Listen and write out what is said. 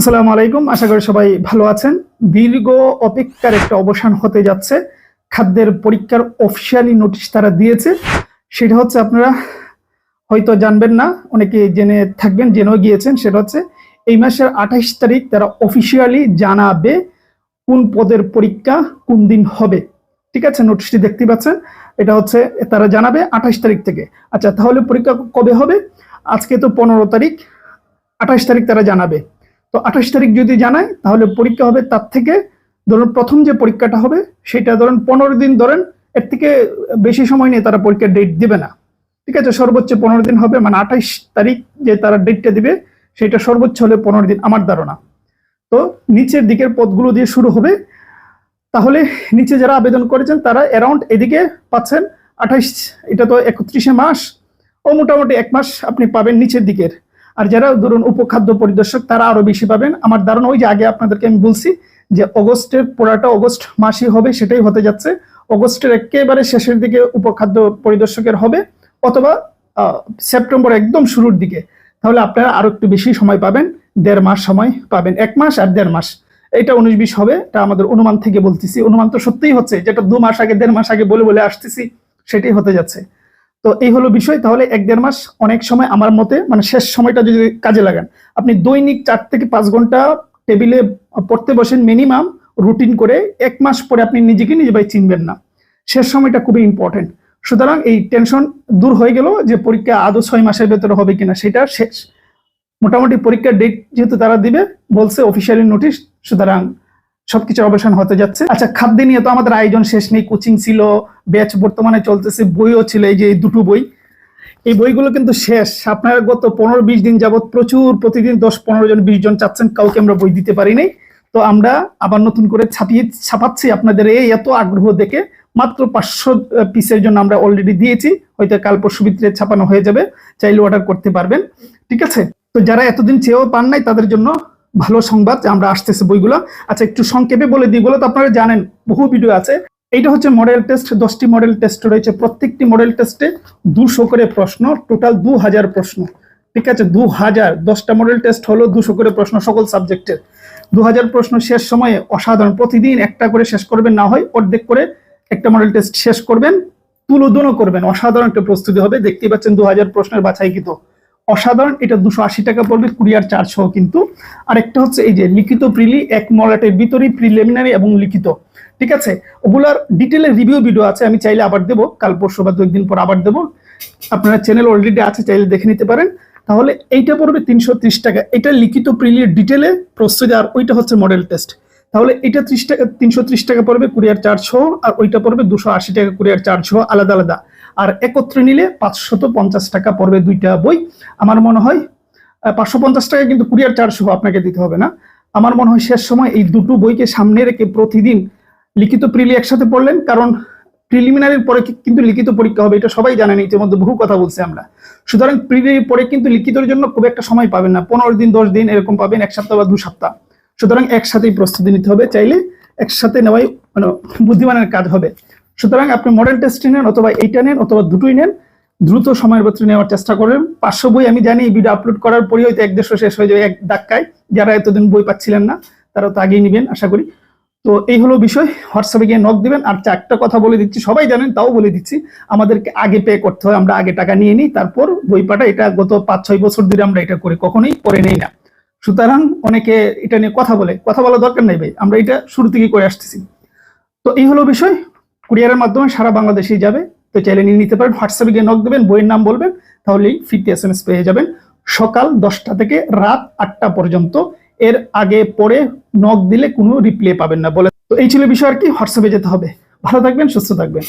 আসসালামু আলাইকুম। আশা করি সবাই ভালো আছেন। দীর্ঘ অপেক্ষার একটা অবসান হতে যাচ্ছে। খাদ্যের পরীক্ষার অফিসিয়ালি নোটিশ তারা দিয়েছে। সেটা হচ্ছে আপনারা হয়তো জানবেন না, অনেকে জেনে থাকবেন, জেনেও গিয়েছেন। সেটা হচ্ছে এই মাসের আঠাইশ তারিখ তারা অফিসিয়ালি জানাবে কোন পদের পরীক্ষা কোন দিন হবে। ঠিক আছে নোটিশটি দেখতে পাচ্ছেন। এটা হচ্ছে, তারা জানাবে আঠাইশ তারিখ থেকে। আচ্ছা তাহলে পরীক্ষা কবে হবে? আজকে তো পনেরো তারিখ। আঠাইশ তারিখ তারা জানাবে। তো আঠাশ তারিখ যদি জানায় তাহলে পরীক্ষা হবে তার থেকে, ধরুন প্রথম যে পরীক্ষাটা হবে, সেটা ধরুন পনেরো দিন ধরেন, এর থেকে বেশি সময় নিয়ে তারা পরীক্ষার ডেট দিবে না। ঠিক আছে, সর্বোচ্চ পনেরো দিন হবে মানে আঠাইশ তারিখ যে তারা ডেটটা দিবে, সেটা সর্বোচ্চ হলে পনেরো দিন, আমার ধারণা। তো নিচের দিকের পদগুলো দিয়ে শুরু হবে। তাহলে নিচে যারা আবেদন করেছেন, তারা অ্যারাউন্ড এদিকে পাচ্ছেন আঠাইশ এটা তো একত্রিশে মাস, ও মোটামুটি এক মাস আপনি পাবেন নিচের দিকের। আর যারা ধরুন উপখাদ্য পরিদর্শক, তারা আরও বেশি পাবেন। আমার ধারণা ওই যে আগে আপনাদেরকে আমি বলছি যে অগস্টের পোড়াটা অগস্ট মাসই হবে, সেটাই হতে যাচ্ছে। অগস্টের একেবারে শেষের দিকে উপখাদ্য পরিদর্শকের হবে, অথবা সেপ্টেম্বর একদম শুরুর দিকে। তাহলে আপনারা আরও একটু বেশি সময় পাবেন, দেড় মাস সময় পাবেন, এক মাস আর দেড় মাস। এটা উনিশ বিশ হবে, এটা আমাদের অনুমান থেকে বলতেছি। অনুমান তো সত্যিই হচ্ছে যেটা দু মাস আগে, দেড় মাস আগে বলে বলে আসতেছি, সেটাই হতে যাচ্ছে। তো এই হলো বিষয়। তাহলে এক দেড় মাস অনেক সময় আমার মতে মানে শেষ সময়টা যদি কাজে লাগান, আপনি দৈনিক চার থেকে পাঁচ ঘণ্টা টেবিলে পড়তে বসেন মিনিমাম রুটিন করে এক মাস পরে আপনি নিজেকে নিজে ভাই চিনবেন না। শেষ সময়টা খুবই ইম্পর্টেন্ট সুতরাং এই টেনশন দূর হয়ে গেল যে পরীক্ষা আদৌ ছয় মাসের ভেতরে হবে কিনা সেটা শেষ। মোটামুটি পরীক্ষার ডেট যেহেতু তারা দিবে, বলছে অফিসিয়ালি নোটিশ সুতরাং সবকিছু অবসান হতে যাচ্ছে। আচ্ছা খাদ্য নিয়ে তো আমাদের আয়োজন শেষ নেই, কোচিং ছিল, ব্যাচ বর্তমানে চলতেছে, বইও ছিল, এই যে দুটো বই। এই বইগুলো কিন্তু শেষ। আপনারা গত পনেরো বিশ দিন যাবত প্রচুর, প্রতিদিন দশ, পনেরো জন, বিশ জন চাচ্ছেন, কাউকে আমরা বই দিতে পারি নাই। তো আমরা আবার নতুন করে ছাপিয়ে, ছাপাচ্ছি আপনাদের এই এত আগ্রহ দেখে। মাত্র পাঁচশো পিসের জন্য আমরা অলরেডি দিয়েছি। হয়তো কাল পরশু ভিতরে ছাপানো হয়ে যাবে। চাইলে অর্ডার করতে পারবেন। ঠিক আছে? তো যারা এতদিন চেয়েও পান নাই, তাদের জন্য ভালো সংবাদ যে আমরা আসতেছে বইগুলো। আচ্ছা একটু সংক্ষেপে বলে দিই, বলে তো আপনারা জানেন, বহু ভিডিও আছে। এইটা হচ্ছে মডেল টেস্ট দশটি মডেল টেস্ট রয়েছে। প্রত্যেকটি মডেল টেস্টে দুশো করে প্রশ্ন টোটাল দু হাজার প্রশ্ন। ঠিক আছে? দু হাজার দশটা মডেল টেস্ট হলো দুশো করে প্রশ্ন সকল সাবজেক্টের দু হাজার প্রশ্ন শেষ সময়ে অসাধারণ। প্রতিদিন একটা করে শেষ করবেন, না হয় অর্ধেক করে একটা মডেল টেস্ট শেষ করবেন, তুলোদনও করবেন। অসাধারণ একটা প্রস্তুতি হবে। দেখতেই পাচ্ছেন দু হাজার প্রশ্নের বাছাইকৃত। অসাধারণ, এটা দুশো আশি টাকা পড়বে, কুরিয়ার চার্জ সহ কিন্তু। আরেকটা হচ্ছে এই যে লিখিত প্রিলি, এক মলাটের ভিতরে প্রিলিমিনারি এবং লিখিত, ঠিক আছে? ওগুলার ডিটেলে রিভিউ ভিডিও আছে, আমি চাইলে আবার দেবো, কাল পরশু বা দু একদিন পর আবার দেবো। আপনারা চ্যানেল অলরেডি আছে, চাইলে দেখে নিতে পারেন। তাহলে এইটা পড়বে তিনশো ত্রিশ টাকা। এটা লিখিত প্রিলির ডিটেলে প্রস্তুতি, আর ওইটা হচ্ছে মডেল টেস্ট তাহলে এটা ত্রিশ টাকা, তিনশো ত্রিশ টাকা পড়বে কুরিয়ার চার্জ সহ আর ওইটা পড়বে দুশো টাকা কুরিয়ার চার্জ সহ আলাদা আলাদা। আর একত্রে নিলে পাঁচশত পঞ্চাশ টাকা পড়বে দুইটা বই। আমার মনে হয় পাঁচশো পঞ্চাশ টাকা কিন্তু কুরিয়ার চার্জ সহ আপনাকে দিতে হবে না। আমার মনে হয় শেষ সময় এই দুটো বইকে সামনে রেখে প্রতিদিন লিখিত প্রিলি একসাথে পড়লেন, কারণ প্রিলিমিনারির পরে কিন্তু লিখিত পরীক্ষা হবে, এটা সবাই জানেন, ইতিমধ্যে বহু কথা বলছি আমরা। সুতরাং প্রিলির পরে কিন্তু লিখিতের জন্য খুব একটা সময় পাবেন না, পনেরো দিন, দশ দিন এরকম পাবেন, এক সপ্তাহ বা দু সপ্তাহ। সুতরাং একসাথেই প্রস্তুতি নিতে হবে, চাইলে একসাথে নেওয়াই মানে বুদ্ধিমানের কাজ হবে। সুতরাং আপনি মডেল টেস্ট নেন অথবা এইটা নেন অথবা দুটোই নেন, দ্রুত সময়ের ভেতরে নেওয়ার চেষ্টা করবেন। পাঁচশো বই আমি জানি ভিডিও আপলোড করার পরই হয়তো এক দেড়শো শেষ হয়ে যাবে এক ধাক্কায়। যারা এতদিন বই পাচ্ছিলেন না, তারা তো আগেই নেবেন, আশা করি। তো এই হলো বিষয়। হোয়াটসঅ্যাপে গিয়ে নক দিবেন। আর চারটা কথা বলে দিচ্ছি। সবাই জানেন, তাও বলে দিচ্ছি, আমাদেরকে আগে পে করতে হয়। আমরা আগে টাকা নিয়ে নিই, তারপর বই পাঠা। এটা গত পাঁচ ছয় বছর ধরে আমরা এটা করি কখনোই করে নেই না। সুতরাং অনেকে এটা নিয়ে কথা বলে। কথা বলা দরকার নেই ভাই। আমরা এটা শুরু থেকেই করে আসতেছি। তো এই হলো বিষয়। কুরিয়ারের মাধ্যমে সারা বাংলাদেশেই যাবে। তো চাইলে নিয়ে নিতে পারেন। হোয়াটসঅ্যাপে গিয়ে নক দেবেন, বইয়ের নাম বলবেন, তাহলেই ফিরতে এস এম এস পেয়ে যাবেন। সকাল দশটা থেকে রাত আটটা পর্যন্ত। এর আগে পরে নক দিলে কোনো রিপ্লাই পাবেন না বলে। তো এই ছিল বিষয় আর কি। হোয়াটসঅ্যাপে যেতে হবে। ভালো থাকবেন, সুস্থ থাকবেন।